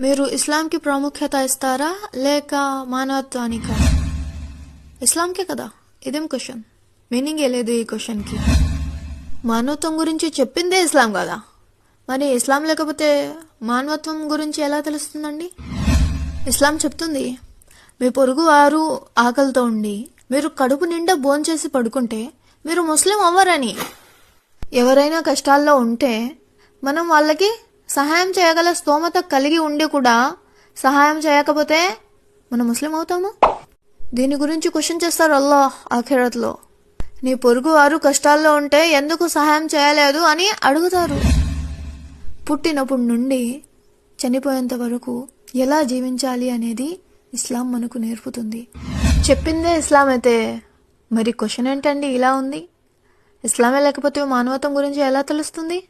మీరు ఇస్లాంకి ప్రాముఖ్యత ఇస్తారా? లేక మానవత్వానికా? ఇస్లాంకే కదా? ఇదేం క్వశ్చన్ మీనింగ్ ఏ లేదు ఈ క్వశ్చన్కి మానవత్వం గురించి చెప్పిందే ఇస్లాం కదా? మరి ఇస్లాం లేకపోతే మానవత్వం గురించి ఎలా తెలుస్తుందండి? ఇస్లాం చెప్తుంది మీ పొరుగు వారు ఆకలితో ఉండి మీరు కడుపు నిండా భోంచేసి పడుకుంటే మీరు ముస్లిం అవ్వరని. ఎవరైనా కష్టాల్లో ఉంటే మనం వాళ్ళకి సహాయం చేయగల స్తోమత కలిగి ఉండి కూడా సహాయం చేయకపోతే మనం ముస్లిం అవుతాము? దీని గురించి క్వశ్చన్ చేస్తారు అల్లాహ్ ఆఖిరత్లో. నీ పొరుగు వారు కష్టాల్లో ఉంటే ఎందుకు సహాయం చేయలేదు అని అడుగుతారు. పుట్టినప్పటి నుండి చనిపోయేంత వరకు ఎలా జీవించాలి అనేది ఇస్లాం మనకు నేర్పుతుంది. చెప్పిందే ఇస్లాం అయితే మరి క్వశ్చన్ ఏంటండి? ఇలా ఉంది. ఇస్లామే లేకపోతే మానవత్వం గురించి ఎలా తెలుస్తుంది?